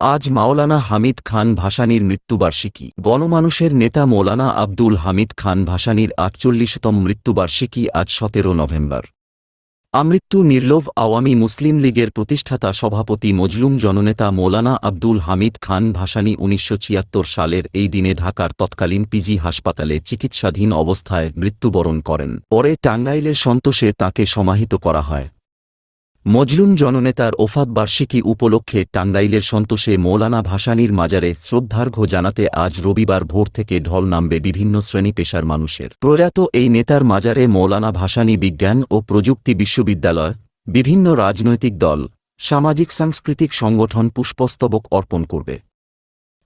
আজ মাওলানা হামিদ খান ভাসানীর মৃত্যুবার্ষিকী। গণমানুষের নেতা মৌলানা আব্দুল হামিদ খান ভাসানীর আটচল্লিশতম মৃত্যুবার্ষিকী আজ সতেরো নভেম্বর। আমৃত্যু নির্লোভ আওয়ামী মুসলিম লীগের প্রতিষ্ঠাতা সভাপতি মজলুম জননেতা মৌলানা আব্দুল হামিদ খান ভাসানী উনিশশো ছিয়াত্তর সালের এই দিনে ঢাকার তৎকালীন পিজি হাসপাতালে চিকিৎসাধীন অবস্থায় মৃত্যুবরণ করেন। পরে টাঙ্গাইলের সন্তোষে তাঁকে সমাহিত করা হয়। মজলুম জননেতার ওফাত বার্ষিকী উপলক্ষে টাঙ্গাইলের সন্তোষে মৌলানা ভাসানীর মাজারে শ্রদ্ধার্ঘ্য জানাতে আজ রবিবার ভোর থেকে ঢল নামবে বিভিন্ন শ্রেণি পেশার মানুষের। প্রয়াত এই নেতার মাজারে মৌলানা ভাসানী বিজ্ঞান ও প্রযুক্তি বিশ্ববিদ্যালয়, বিভিন্ন রাজনৈতিক দল, সামাজিক সাংস্কৃতিক সংগঠন পুষ্পস্তবক অর্পণ করবে।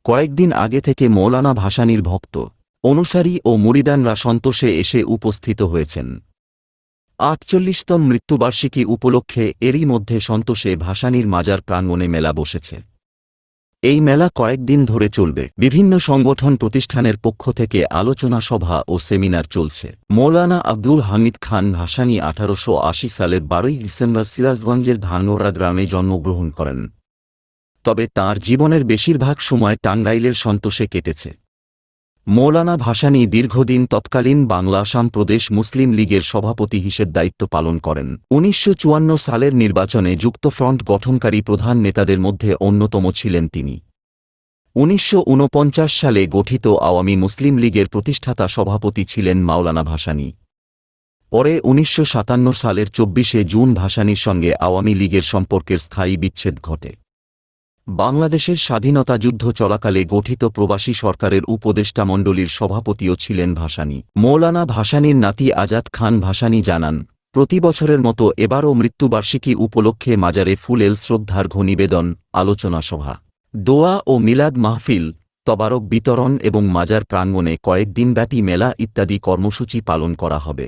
কয়েকদিন আগে থেকে মৌলানা ভাসানীর ভক্ত, অনুসারী ও মুরিদানরা সন্তোষে এসে উপস্থিত হয়েছেন। আটচল্লিশতম মৃত্যুবার্ষিকী উপলক্ষে এরই মধ্যে সন্তোষে ভাসানীর মাজার প্রাঙ্গণে মেলা বসেছে। এই মেলা কয়েকদিন ধরে চলবে। বিভিন্ন সংগঠন প্রতিষ্ঠানের পক্ষ থেকে আলোচনা সভা ও সেমিনার চলছে। মৌলানা আব্দুল হামিদ খান ভাসানী আঠারোশো আশি সালের বারোই ডিসেম্বর সিরাজগঞ্জের ধানোরা গ্রামে জন্মগ্রহণ করেন। তবে তার জীবনের বেশিরভাগ সময় টাঙ্গাইলের সন্তোষে কেটেছে। মৌলানা ভাসানী দীর্ঘদিন তৎকালীন বাংলা আসাম প্রদেশ মুসলিম লীগের সভাপতি হিসেব দায়িত্ব পালন করেন। উনিশশো চুয়ান্ন সালের নির্বাচনে যুক্তফ্রন্ট গঠনকারী প্রধান নেতাদের মধ্যে অন্যতম ছিলেন তিনি। উনিশশো ঊনপঞ্চাশ সালে গঠিত আওয়ামী মুসলিম লীগের প্রতিষ্ঠাতা সভাপতি ছিলেন মাওলানা ভাসানী। পরে উনিশশো সাতান্ন সালের চব্বিশে জুন ভাসানীর সঙ্গে আওয়ামী লীগের সম্পর্কের স্থায়ী বিচ্ছেদ ঘটে। বাংলাদেশের স্বাধীনতা যুদ্ধ চলাকালে গঠিত প্রবাসী সরকারের উপদেষ্টা মণ্ডলীর সভাপতিও ছিলেন ভাসানী। মৌলানা ভাসানীর নাতি আজাদ খান ভাসানী জানান, প্রতি বছরের মতো এবারও মৃত্যুবার্ষিকী উপলক্ষে মাজারে ফুলেল শ্রদ্ধার্ঘ্য নিবেদন আলোচনা সভা। দোয়া ও মিলাদ মাহফিল, তবারক বিতরণ এবং মাজার প্রাঙ্গণে কয়েকদিনব্যাপী মেলা ইত্যাদি কর্মসূচি পালন করা হবে।